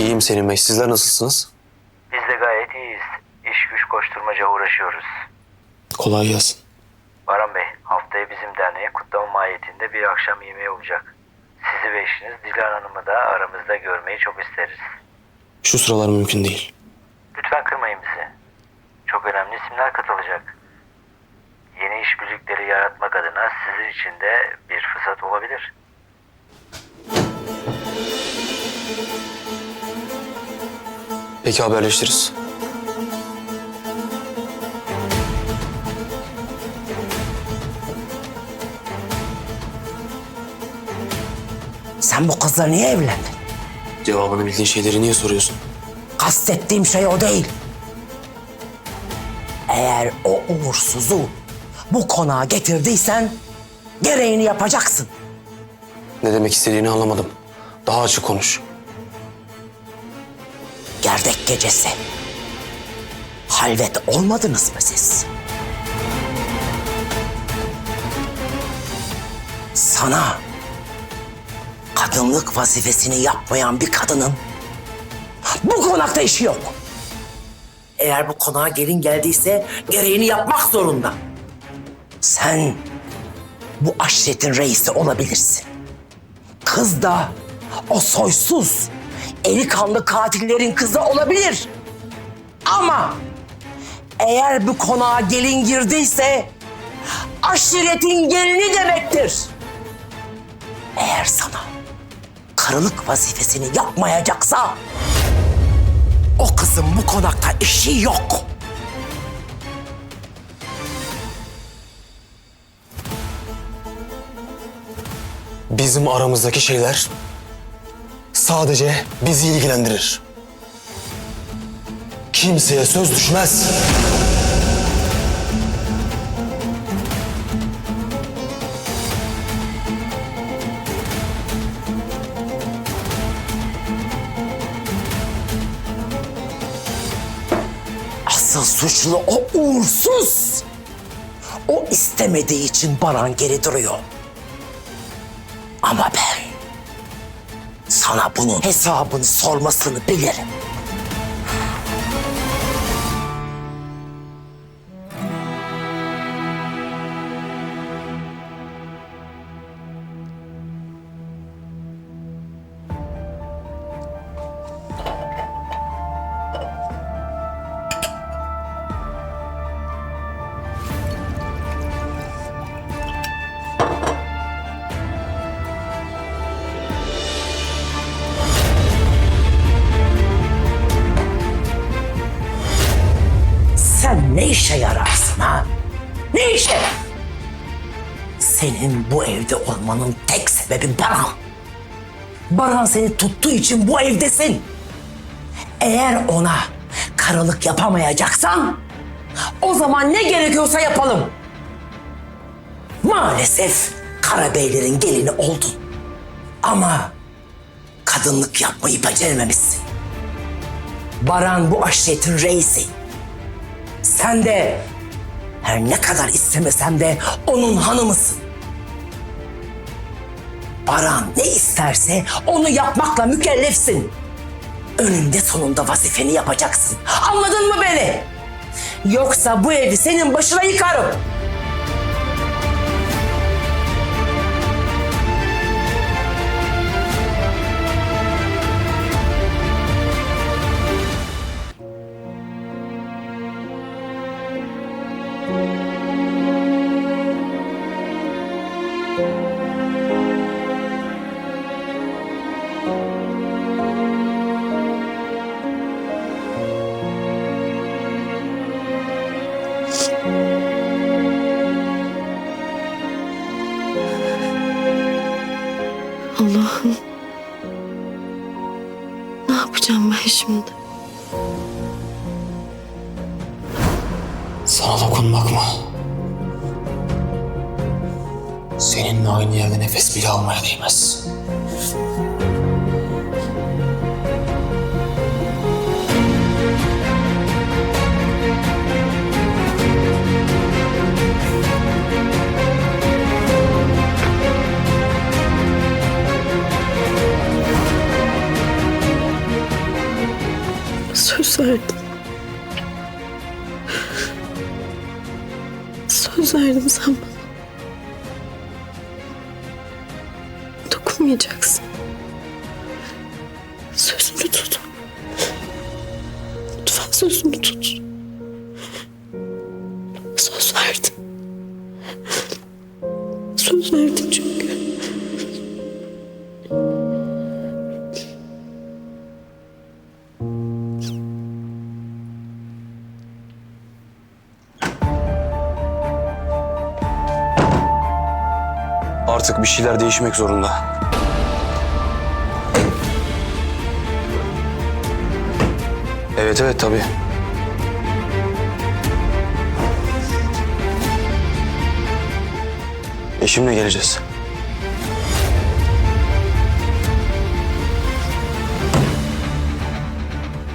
İyiyim Selim Bey. Sizler nasılsınız? Biz de gayet iyiyiz. İş güç koşturmaca uğraşıyoruz. Kolay gelsin. Baran Bey, haftaya bizim derneğe kutlama mahiyetinde bir akşam yemeği olacak. Sizi ve eşiniz Dilan Hanım'ı da aramızda görmeyi çok isteriz. Şu sıralar mümkün değil. Lütfen kırmayın bizi. Çok önemli isimler katılacak. Yeni işbirlikleri yaratmak adına sizin için de bir fırsat olabilir. Peki haberleşiriz. Sen bu kızla niye evlendin? Cevabını bildiğin şeyleri niye soruyorsun? Kastettiğim şey o değil. Eğer o uğursuzu bu konağa getirdiysen gereğini yapacaksın. Ne demek istediğini anlamadım. Daha açık konuş. Gecesi. Halvet olmadınız mı siz? Sana kadınlık vazifesini yapmayan bir kadının bu konakta işi yok. Eğer bu konağa gelin geldiyse gereğini yapmak zorunda. Sen bu aşiretin reisi olabilirsin. Kız da o soysuz, eli kanlı katillerin kızı olabilir. Ama eğer bu konağa gelin girdiyse aşiretin gelini demektir. Eğer sana karılık vazifesini yapmayacaksa o kızın bu konakta işi yok. Bizim aramızdaki şeyler sadece bizi ilgilendirir. Kimseye söz düşmez. Asıl suçlu o uğursuz. O istemediği için Baran geri duruyor. Ama ben sana bunun hesabını sormasını bilirim. Senin bu evde olmanın tek sebebi Baran. Baran seni tuttuğu için bu evdesin. Eğer ona karılık yapamayacaksan o zaman ne gerekiyorsa yapalım. Maalesef Karabeylerin gelini oldun. Ama kadınlık yapmayı becerememişsin. Baran bu aşiretin reisi. Sen de her ne kadar istemesem de onun hanımısın. Baran ne isterse onu yapmakla mükellefsin. Önünde sonunda vazifeni yapacaksın. Anladın mı beni? Yoksa bu evi senin başına yıkarım. Allah'ım. Ne yapacağım ben şimdi? Sana dokunmak mı? Seninle aynı yerde nefes bile almaya değmez. Söz verdim. Söz verdim sen bana. Dokunmayacaksın. Sözünü tut. Lütfen sözünü tut. Artık bir şeyler değişmek zorunda. Evet evet tabii. Eşimle geleceğiz.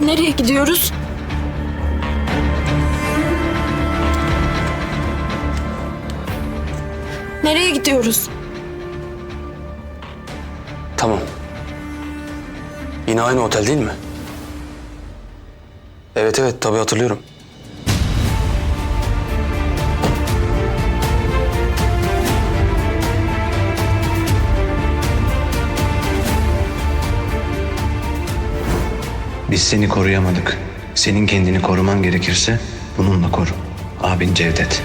Nereye gidiyoruz? Nereye gidiyoruz? Yine aynı otel değil mi? Evet evet tabii hatırlıyorum. Biz seni koruyamadık. Senin kendini koruman gerekirse bununla koru. Abin Cevdet.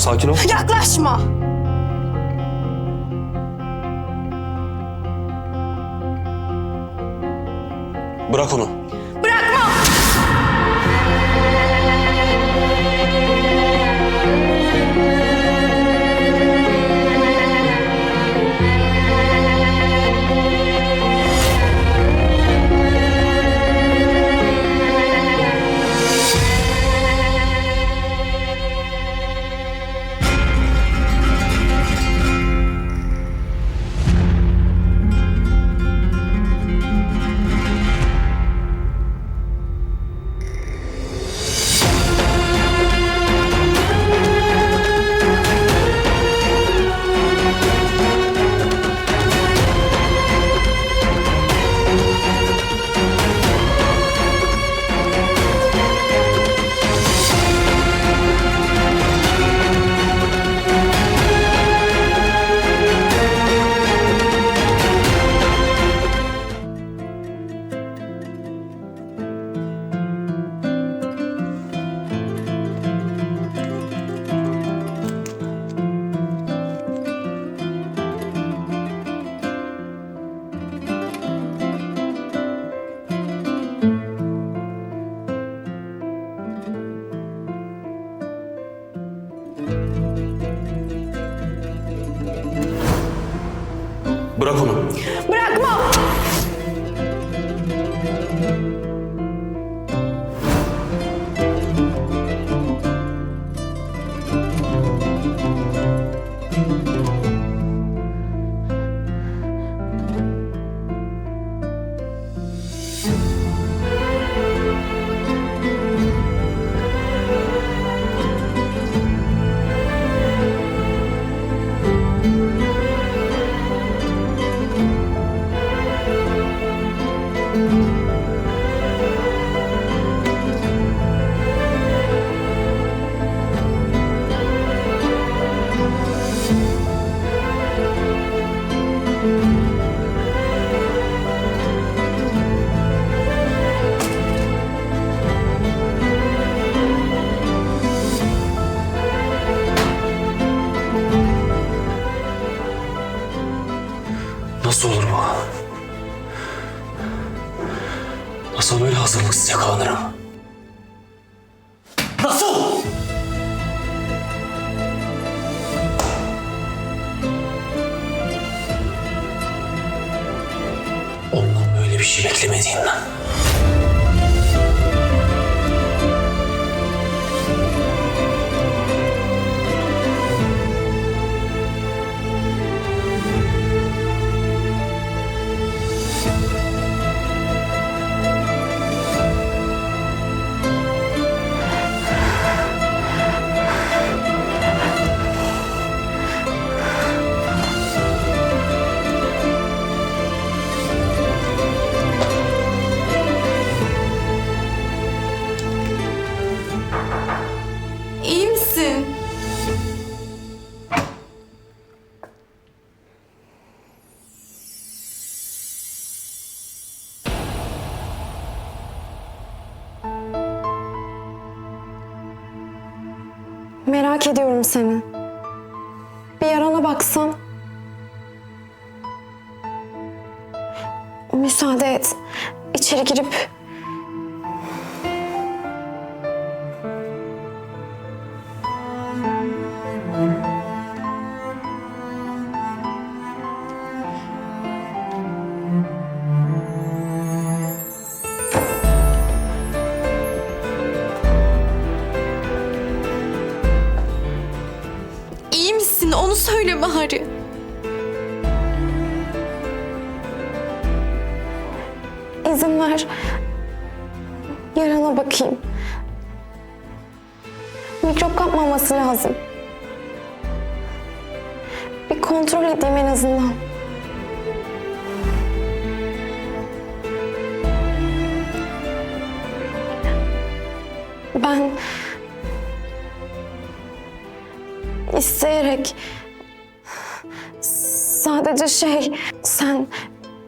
Sakin ol. Yaklaşma. Bırak onu. Merak ediyorum seni. Bir yarana baksan. Müsaade et. İçeri girip bari. izin ver. Yarana bakayım. Mikrop kapmaması lazım. Bir kontrol edeyim en azından. Ben sadece şey sen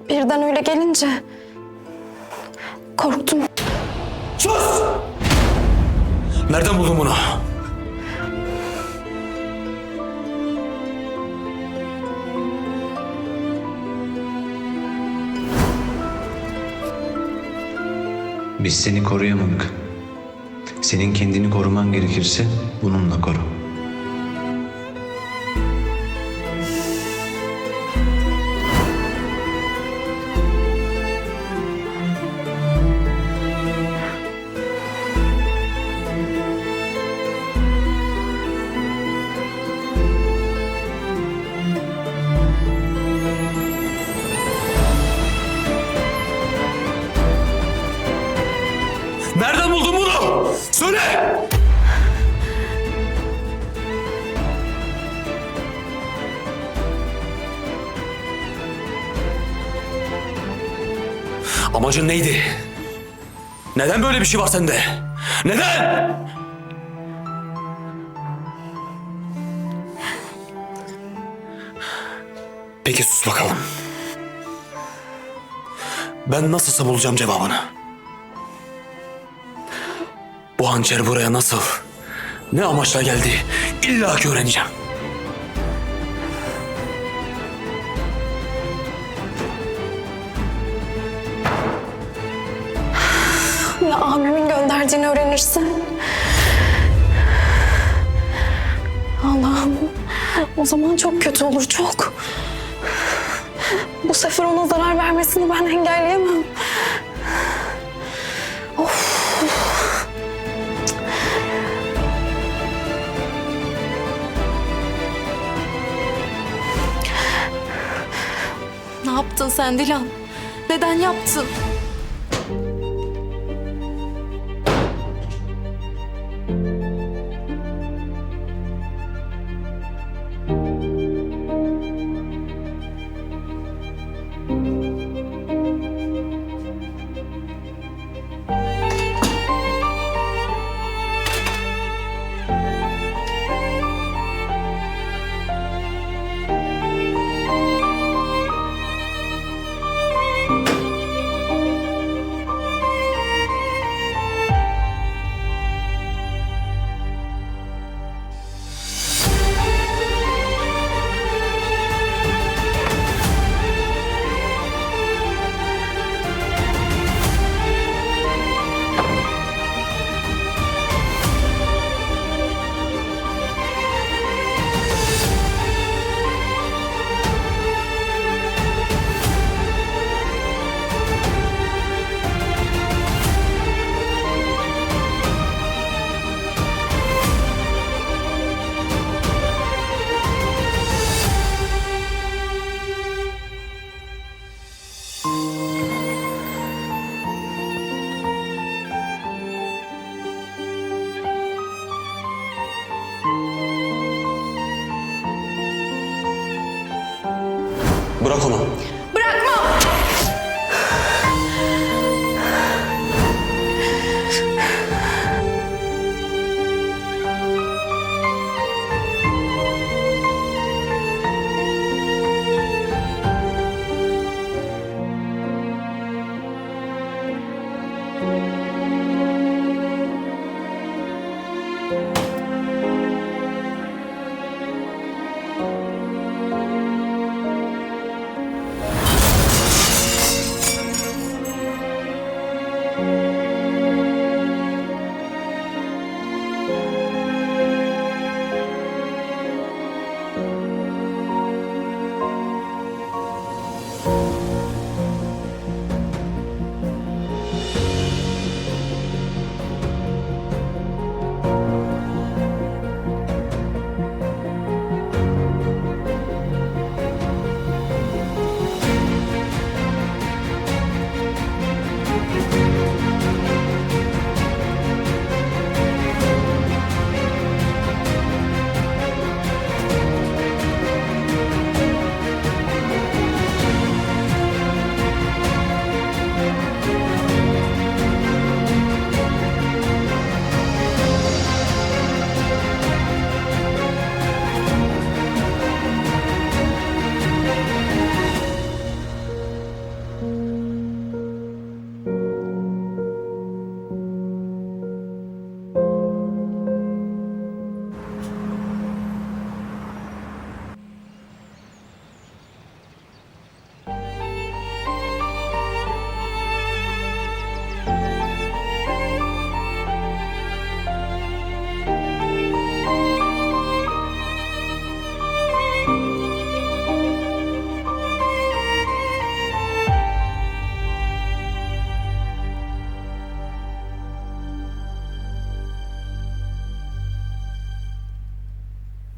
birden öyle gelince korktum. Sus! Nereden buldun bunu? Biz seni koruyamadık. Senin kendini koruman gerekirse bununla koru. Amacın neydi? Neden böyle bir şey var sende? Neden? Peki sus bakalım. Ben nasılsa bulacağım cevabını. Bu hançer buraya nasıl, ne amaçla geldi illa ki öğreneceğim. Abimin gönderdiğini öğrenirsin. Allah'ım. O zaman çok kötü olur çok. Bu sefer ona zarar vermesini ben engelleyemem. Ne yaptın sen Dilan? Neden yaptın?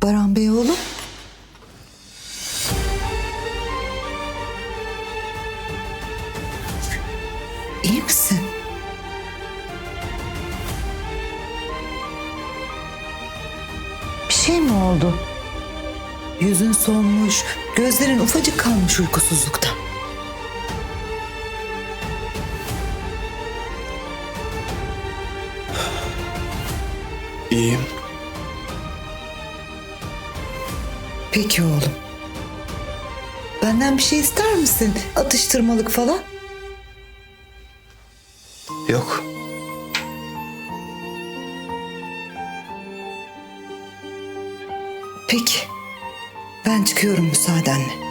Baran Bey oğlum. İyi misin? Bir şey mi oldu? Yüzün solmuş, gözlerin ufacık kalmış uykusuzluktan. İyiyim. Peki oğlum. Benden bir şey ister misin? Atıştırmalık falan? Yok. Peki. Ben çıkıyorum müsaadenle.